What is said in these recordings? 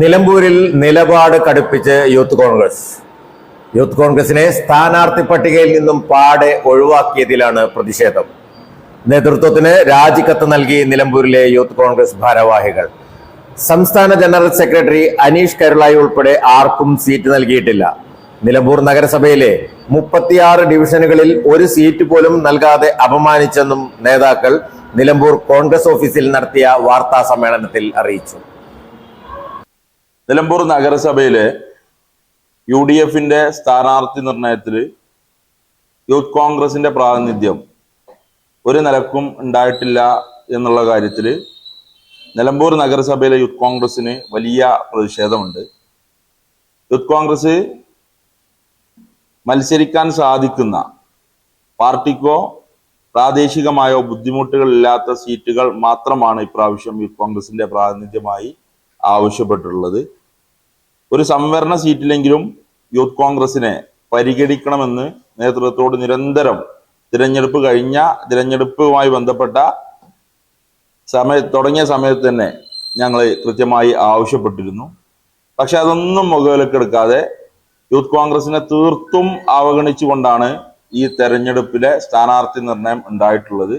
നിലമ്പൂരിൽ നിലപാട് കടുപ്പിച്ച് youth Congress. Youth കോൺഗ്രസിനെ സ്ഥാനാർത്ഥി പട്ടികയിൽ നിന്നും പാടെ ഒഴിവാക്കിയതിലാണ് പ്രതിഷേധം. നേതൃത്വത്തിന് രാജിക്കത്ത് നൽകി നിലമ്പൂരിലെ യൂത്ത് കോൺഗ്രസ് ഭാരവാഹികൾ. സംസ്ഥാന ജനറൽ സെക്രട്ടറി അനീഷ് കരുളായി ഉൾപ്പെടെ ആർക്കും സീറ്റ് നൽകിയിട്ടില്ല. നിലമ്പൂർ നഗരസഭയിലെ മുപ്പത്തിയാറ് ഡിവിഷനുകളിൽ ഒരു സീറ്റ് പോലും നൽകാതെ അപമാനിച്ചെന്നും നേതാക്കൾ നിലമ്പൂർ കോൺഗ്രസ് ഓഫീസിൽ നടത്തിയ വാർത്താ സമ്മേളനത്തിൽ അറിയിച്ചു. നിലമ്പൂർ നഗരസഭയിലെ യു ഡി എഫിന്റെ സ്ഥാനാർത്ഥി നിർണയത്തിൽ യൂത്ത് കോൺഗ്രസിന്റെ പ്രാതിനിധ്യം ഒരു നിലക്കും ഉണ്ടായിട്ടില്ല എന്നുള്ള കാര്യത്തിൽ നിലമ്പൂർ നഗരസഭയിലെ യൂത്ത് കോൺഗ്രസിന് വലിയ പ്രതിഷേധമുണ്ട്. യൂത്ത് കോൺഗ്രസ് മത്സരിക്കാൻ സാധിക്കുന്ന പാർട്ടിക്കോ പ്രാദേശികമായോ ബുദ്ധിമുട്ടുകളില്ലാത്ത സീറ്റുകൾ മാത്രമാണ് ഇപ്രാവശ്യം യൂത്ത് കോൺഗ്രസിന്റെ പ്രാതിനിധ്യമായി ആവശ്യപ്പെട്ടിട്ടുള്ളത്. ഒരു സംവരണ സീറ്റിലെങ്കിലും യൂത്ത് കോൺഗ്രസിനെ പരിഗണിക്കണമെന്ന് നേതൃത്വത്തോട് നിരന്തരം തിരഞ്ഞെടുപ്പ് കഴിഞ്ഞ തിരഞ്ഞെടുപ്പുമായി ബന്ധപ്പെട്ട സമയ തുടങ്ങിയ സമയത്ത് തന്നെ ഞങ്ങൾ കൃത്യമായി ആവശ്യപ്പെട്ടിരുന്നു. പക്ഷെ അതൊന്നും മുഖവിലക്കെടുക്കാതെ യൂത്ത് കോൺഗ്രസിനെ തീർത്തും അവഗണിച്ചുകൊണ്ടാണ് ഈ തെരഞ്ഞെടുപ്പിലെ സ്ഥാനാർത്ഥി നിർണയം ഉണ്ടായിട്ടുള്ളത്.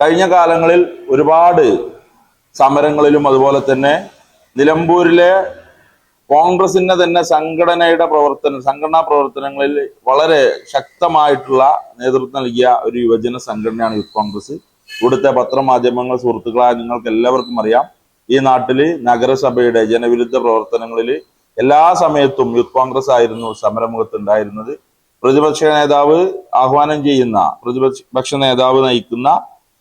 കഴിഞ്ഞ കാലങ്ങളിൽ ഒരുപാട് സമരങ്ങളിലും അതുപോലെ തന്നെ നിലമ്പൂരിലെ കോൺഗ്രസിന്റെ തന്നെ സംഘടനയുടെ പ്രവർത്തനം സംഘടനാ പ്രവർത്തനങ്ങളിൽ വളരെ ശക്തമായിട്ടുള്ള നേതൃത്വം നൽകിയ ഒരു യുവജന സംഘടനയാണ് യൂത്ത് കോൺഗ്രസ്. ഇവിടുത്തെ പത്രമാധ്യമങ്ങൾ സുഹൃത്തുക്കളായ നിങ്ങൾക്ക് എല്ലാവർക്കും അറിയാം. ഈ നാട്ടിൽ നഗരസഭയുടെ ജനവിരുദ്ധ പ്രവർത്തനങ്ങളിൽ എല്ലാ സമയത്തും യൂത്ത് കോൺഗ്രസ് ആയിരുന്നു സമരമുഖത്ത് ഉണ്ടായിരുന്നത്. പ്രതിപക്ഷ നേതാവ് ആഹ്വാനം ചെയ്യുന്ന പ്രതിപക്ഷ നേതാവ് നയിക്കുന്ന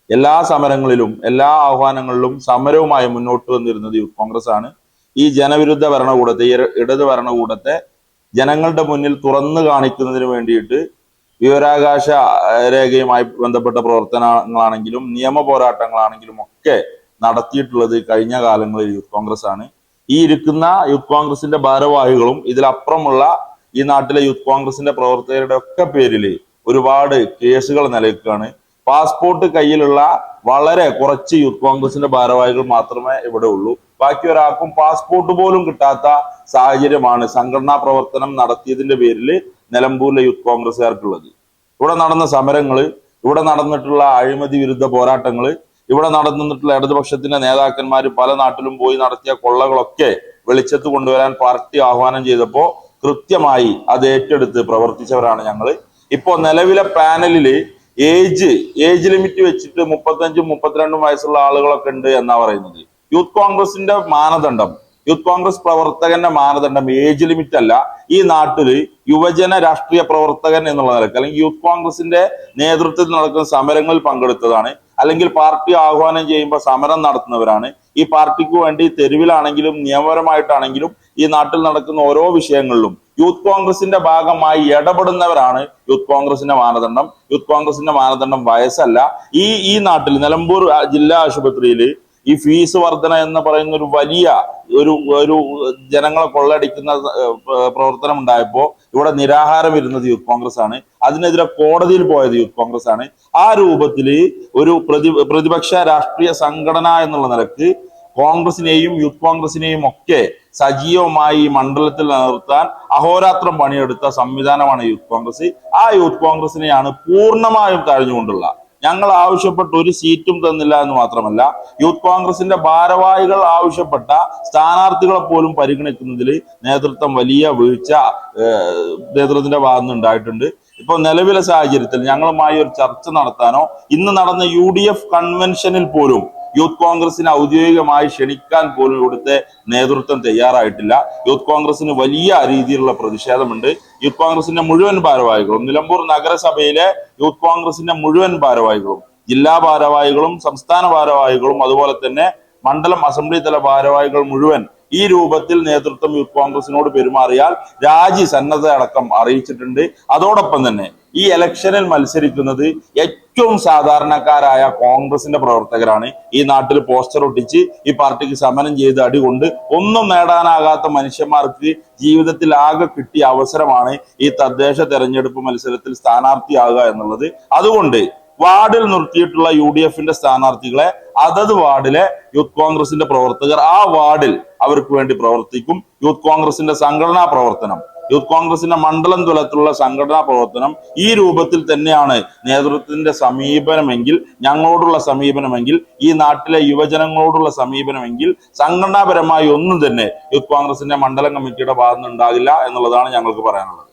എല്ലാ സമരങ്ങളിലും എല്ലാ ആഹ്വാനങ്ങളിലും സമരവുമായി മുന്നോട്ട് വന്നിരുന്നത് യൂത്ത് കോൺഗ്രസ് ആണ് ഈ ജനവിരുദ്ധ ഭരണകൂടത്തെ ഇടതു ഭരണകൂടത്തെ ജനങ്ങളുടെ മുന്നിൽ തുറന്നു കാണിക്കുന്നതിന് വേണ്ടിയിട്ട് വിവരാകാശ രേഖയുമായി ബന്ധപ്പെട്ട പ്രവർത്തനങ്ങളാണെങ്കിലും നിയമ പോരാട്ടങ്ങളാണെങ്കിലും ഒക്കെ നടത്തിയിട്ടുള്ളത് കഴിഞ്ഞ കാലങ്ങളിൽ യൂത്ത് കോൺഗ്രസ് ആണ് ഈ ഇരിക്കുന്ന യൂത്ത് കോൺഗ്രസിന്റെ ഭാരവാഹികളും ഇതിലപ്പുറമുള്ള ഈ നാട്ടിലെ യൂത്ത് കോൺഗ്രസിന്റെ പ്രവർത്തകരുടെ ഒക്കെ പേരിൽ ഒരുപാട് കേസുകൾ നിലനിൽക്കുകയാണ്. പാസ്പോർട്ട് കയ്യിലുള്ള വളരെ കുറച്ച് യൂത്ത് കോൺഗ്രസിന്റെ ഭാരവാഹികൾ മാത്രമേ ഇവിടെ ഉള്ളൂ. ബാക്കി ഒരാൾക്കും പാസ്പോർട്ട് പോലും കിട്ടാത്ത സാഹചര്യമാണ് സംഘടനാ പ്രവർത്തനം നടത്തിയതിന്റെ പേരിൽ നിലമ്പൂരിലെ യൂത്ത് കോൺഗ്രസ്സുകാർക്കുള്ളത്. ഇവിടെ നടന്ന സമരങ്ങൾ ഇവിടെ നടന്നിട്ടുള്ള അഴിമതി വിരുദ്ധ പോരാട്ടങ്ങൾ ഇവിടെ നടന്നിട്ടുള്ള ഇടതുപക്ഷത്തിന്റെ നേതാക്കന്മാർ പല നാട്ടിലും പോയി നടത്തിയ കൊള്ളകളൊക്കെ വെളിച്ചത്ത് കൊണ്ടുവരാൻ പാർട്ടി ആഹ്വാനം ചെയ്തപ്പോൾ കൃത്യമായി അത് ഏറ്റെടുത്ത് പ്രവർത്തിച്ചവരാണ് ഞങ്ങൾ ഇപ്പോ നിലവിലെ പാനലിൽ ഏജ് ഏജ് ലിമിറ്റ് വെച്ചിട്ട് മുപ്പത്തഞ്ചും മുപ്പത്തിരണ്ടും വയസ്സുള്ള ആളുകളൊക്കെ ഉണ്ട് എന്നാ പറയുന്നത്. യൂത്ത് കോൺഗ്രസിന്റെ മാനദണ്ഡം യൂത്ത് കോൺഗ്രസ് പ്രവർത്തകന്റെ മാനദണ്ഡം ഏജ് ലിമിറ്റ് അല്ല. ഈ നാട്ടിൽ യുവജന രാഷ്ട്രീയ പ്രവർത്തകൻ എന്നുള്ള നിലയ്ക്ക് അല്ലെങ്കിൽ യൂത്ത് കോൺഗ്രസിന്റെ നേതൃത്വത്തിൽ നടക്കുന്ന സമരങ്ങളിൽ പങ്കെടുത്തതാണ്. അല്ലെങ്കിൽ പാർട്ടി ആഹ്വാനം ചെയ്യുമ്പോൾ സമരം നടത്തുന്നവരാണ്. ഈ പാർട്ടിക്ക് വേണ്ടി തെരുവിലാണെങ്കിലും നിയമപരമായിട്ടാണെങ്കിലും ഈ നാട്ടിൽ നടക്കുന്ന ഓരോ വിഷയങ്ങളിലും യൂത്ത് കോൺഗ്രസിന്റെ ഭാഗമായി ഇടപെടുന്നവരാണ് യൂത്ത് കോൺഗ്രസിന്റെ മാനദണ്ഡം. യൂത്ത് കോൺഗ്രസിന്റെ മാനദണ്ഡം വയസ്സല്ല. ഈ ഈ നാട്ടിൽ നിലമ്പൂർ ജില്ലാ ആശുപത്രിയിൽ ഈ ഫീസ് വർധന എന്ന് പറയുന്ന ഒരു വലിയ ഒരു ഒരു ജനങ്ങളെ കൊള്ളടിക്കുന്ന പ്രവർത്തനം ഉണ്ടായപ്പോ ഇവിടെ നിരാഹാരം ഇരുന്നത് യൂത്ത് കോൺഗ്രസ് ആണ് അതിനെതിരെ കോടതിയിൽ പോയത് യൂത്ത് കോൺഗ്രസ് ആണ് ആ രൂപത്തിൽ ഒരു പ്രതി പ്രതിപക്ഷ രാഷ്ട്രീയ സംഘടന എന്നുള്ള നിലയ്ക്ക് കോൺഗ്രസിനെയും യൂത്ത് കോൺഗ്രസിനെയും ഒക്കെ സജീവമായി മണ്ഡലത്തിൽ നിലനിർത്താൻ അഹോരാത്രം പണിയെടുത്ത സംവിധാനമാണ് യൂത്ത് കോൺഗ്രസ്. ആ യൂത്ത് കോൺഗ്രസിനെയാണ് പൂർണമായും തഴഞ്ഞുകൊണ്ടുള്ള ഞങ്ങൾ ആവശ്യപ്പെട്ട ഒരു സീറ്റും തന്നില്ല എന്ന് മാത്രമല്ല യൂത്ത് കോൺഗ്രസിന്റെ ഭാരവാഹികൾ ആവശ്യപ്പെട്ട സ്ഥാനാർത്ഥികളെ പോലും പരിഗണിക്കുന്നതിൽ നേതൃത്വം വലിയ വീഴ്ച നേതൃത്വത്തിന്റെ ഭാഗത്ത് നിന്ന് ഉണ്ടായിട്ടുണ്ട്. ഇപ്പൊ നിലവിലെ സാഹചര്യത്തിൽ ഞങ്ങളുമായി ഒരു ചർച്ച നടത്താനോ ഇന്ന് നടന്ന യു കൺവെൻഷനിൽ പോലും യൂത്ത് കോൺഗ്രസിനെ ഔദ്യോഗികമായി ക്ഷണിക്കാൻ പോലും ഇവിടുത്തെ നേതൃത്വം തയ്യാറായിട്ടില്ല. യൂത്ത് കോൺഗ്രസിന് വലിയ രീതിയിലുള്ള പ്രതിഷേധമുണ്ട്. യൂത്ത് കോൺഗ്രസിന്റെ മുഴുവൻ ഭാരവാഹികളും നിലമ്പൂർ നഗരസഭയിലെ യൂത്ത് കോൺഗ്രസിന്റെ മുഴുവൻ ഭാരവാഹികളും ജില്ലാ ഭാരവാഹികളും സംസ്ഥാന ഭാരവാഹികളും അതുപോലെ തന്നെ മണ്ഡലം അസംബ്ലി തല ഭാരവാഹികൾ മുഴുവൻ ഈ രൂപത്തിൽ നേതൃത്വം യൂത്ത് കോൺഗ്രസിനോട് പെരുമാറിയാൽ രാജി സന്നദ്ധ അടക്കം അറിയിച്ചിട്ടുണ്ട്. അതോടൊപ്പം തന്നെ ഈ ഇലക്ഷനിൽ മത്സരിക്കുന്നത് ഏറ്റവും സാധാരണക്കാരായ കോൺഗ്രസിന്റെ പ്രവർത്തകരാണ്. ഈ നാട്ടിൽ പോസ്റ്റർ ഒട്ടിച്ച് ഈ പാർട്ടിക്ക് സമരം ചെയ്ത് അടികൊണ്ട് ഒന്നും നേടാനാകാത്ത മനുഷ്യന്മാർക്ക് ജീവിതത്തിൽ ആകെ കിട്ടിയ അവസരമാണ് ഈ തദ്ദേശ തെരഞ്ഞെടുപ്പ് മത്സരത്തിൽ സ്ഥാനാർത്ഥിയാകുക എന്നുള്ളത്. അതുകൊണ്ട് വാർഡിൽ നിർത്തിയിട്ടുള്ള യു ഡി എഫിന്റെ സ്ഥാനാർത്ഥികളെ അതത് വാർഡിലെ യൂത്ത് കോൺഗ്രസിന്റെ പ്രവർത്തകർ ആ വാർഡിൽ അവർക്ക് വേണ്ടി പ്രവർത്തിക്കും. യൂത്ത് കോൺഗ്രസിന്റെ സംഘടനാ പ്രവർത്തനം. യൂത്ത് കോൺഗ്രസിന്റെ മണ്ഡലം തലത്തിലുള്ള സംഘടനാ പ്രവർത്തനം ഈ രൂപത്തിൽ തന്നെയാണ് നേതൃത്വത്തിന്റെ സമീപനമെങ്കിൽ ഞങ്ങളോടുള്ള സമീപനമെങ്കിൽ ഈ നാട്ടിലെ യുവജനങ്ങളോടുള്ള സമീപനമെങ്കിൽ സംഘടനാപരമായി ഒന്നും തന്നെ യൂത്ത് കോൺഗ്രസിന്റെ മണ്ഡലം കമ്മിറ്റിയുടെ ഭാഗത്തുനിന്ന് ഉണ്ടാകില്ല എന്നുള്ളതാണ് ഞങ്ങൾക്ക് പറയാനുള്ളത്.